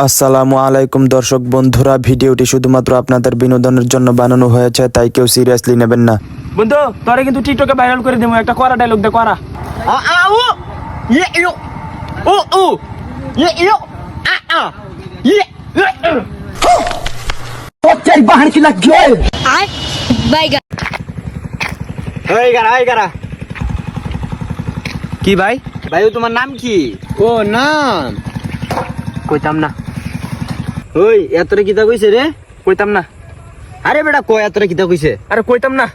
আসসালামু আলাইকুম দর্শক বন্ধুরা ভিডিওটি শুধুমাত্র আপনাদের বিনোদনের জন্য বানানো হয়েছে তাই কেউ সিরিয়াসলি নেবেন না বন্ধু তোরে কিন্তু টিকটকে ভাইরাল করে দেবো একটা করা ডায়লগ দে করা Ye yo. Oh oh. Ye yo. Ah ah. Ye. আর বাইগা ওই গারা ওই গারা কি ভাই ভাই ও তোমার নাম কি ও নাম কইতাম না ওই এতরে কিতা কইছে রে? কইতাম না। আরে বেটা কয় এতরে কিতা কইছে? আরে কইতাম না।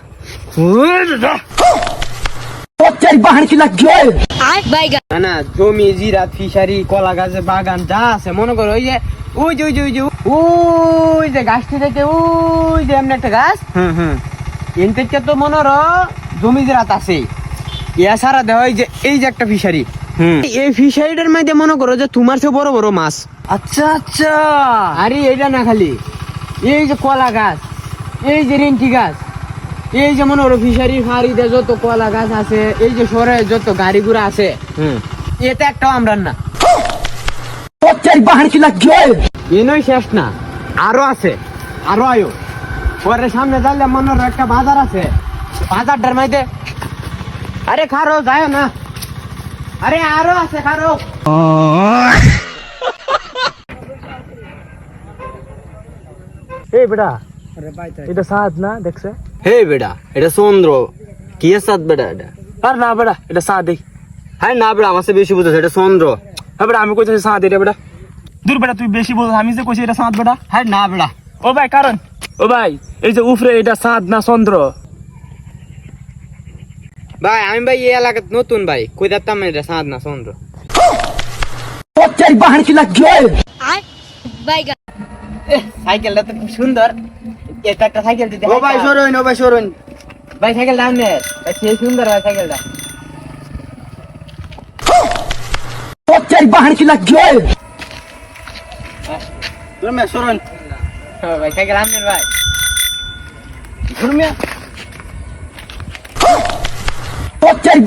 না না জমি জিরা ফিশারি কলা গাছে বাগান যা আছে মনে করো ওই যে ওই যে ওই যে ওই যে ওই যে গাছটি দেখে ওই যে এমনি একটা গাছ। হুম হুম। এন থেকে তো মনে করো জমি জিরাত আছে। দেওয়া এই যে এই যে একটা ফিশারি। এই ফিশারিটার মধ্যে মনে করো যে তোমার চেয়ে বড় বড় মাছ। আচ্ছা আচ্ছা। আরে এইটা না খালি। এই যে কলা গাছ এই যে রেন্টি গাছ এই যে মনে করো ফিশারি ফাড়িতে যত কলা গাছ আছে এই যে শহরে যত গাড়ি ঘোড়া আছে হুম। এতে একটাও আমরা না। এনই শেষ না আরও আছে আরও আয়ো। পরে সামনে যাইলে মনে করো একটা বাজার আছে বাজারটার মধ্যে আরে খারো যায় না। আরে আরও আছে খারো এই বেটা এটা সাদ না দেখছে? হে বেটা এটা চন্দ্র। কি সাত বেটা এটা? আর না বেটা এটা সাদ। দেখ হ্যাঁ না বেটা আমার বেশি বুঝেছে এটা চন্দ্র। হ্যাঁ বেটা আমি কইতেছি সাদ এটা বেটা। দূর বেটা তুই বেশি বল আমি যে কইছি এটা সাদ বেটা। হ্যাঁ না বেটা। ও ভাই কারণ? ও ভাই এই যে উফরে এটা সাদ না চন্দ্র? ভাই আমি ভাই এই এলাকাত নতুন ভাই। কই দেখতাম না এটা সাত না চন্দ্র। আর বাইগা সাইকেলটা তো খুব সুন্দর। এটা একটা সাইকেল দিতে ও ভাই সরুন ও ভাই সরুন। ভাই সাইকেল দাম নে। ভাই সেই সুন্দর ভাই সাইকেলটা। তুমি সরুন। ভাই সাইকেল আনেন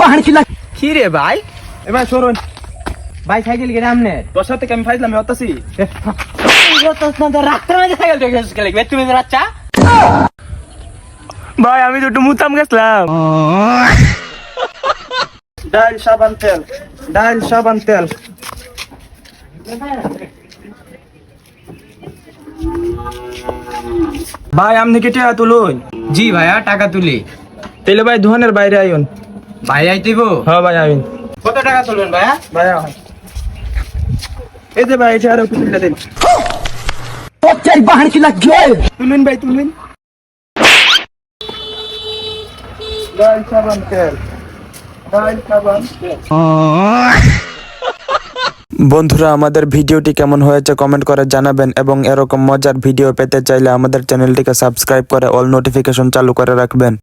ভাই শুনুন কি রে ভাই? এবার সরুন। ভাই সাইকেল কিনে আমনে? তোর সাথে আমি ফাইজলাম হতাছি রাত্রে মাঝে সাইকেল দেখে তুমি রাচ্চা ভাই আমি একটু মুতাম গেছিলাম। ডাল সাবান তেল ডাল সাবান তেল। ভাই আপনি কেটে তুলুন। জি ভাইয়া টাকা তুলি। তাহলে ভাই দোকানের বাইরে আইন ভাই আইতেব হ্যাঁ ভাই আইন কত টাকা তুলবেন ভাইয়া? ভাই আইন এই যে ভাই এটা আরও কিছু দিন। তুলুন ভাই তুলুন। ডাল সাবান তেল। ডাল সাবান তেল। বন্ধুরা আমাদের ভিডিওটি কেমন হয়েছে কমেন্ট করে জানাবেন এবং এরকম মজার ভিডিও পেতে চাইলে আমাদের চ্যানেলটিকে সাবস্ক্রাইব করে অল নোটিফিকেশন চালু করে রাখবেন।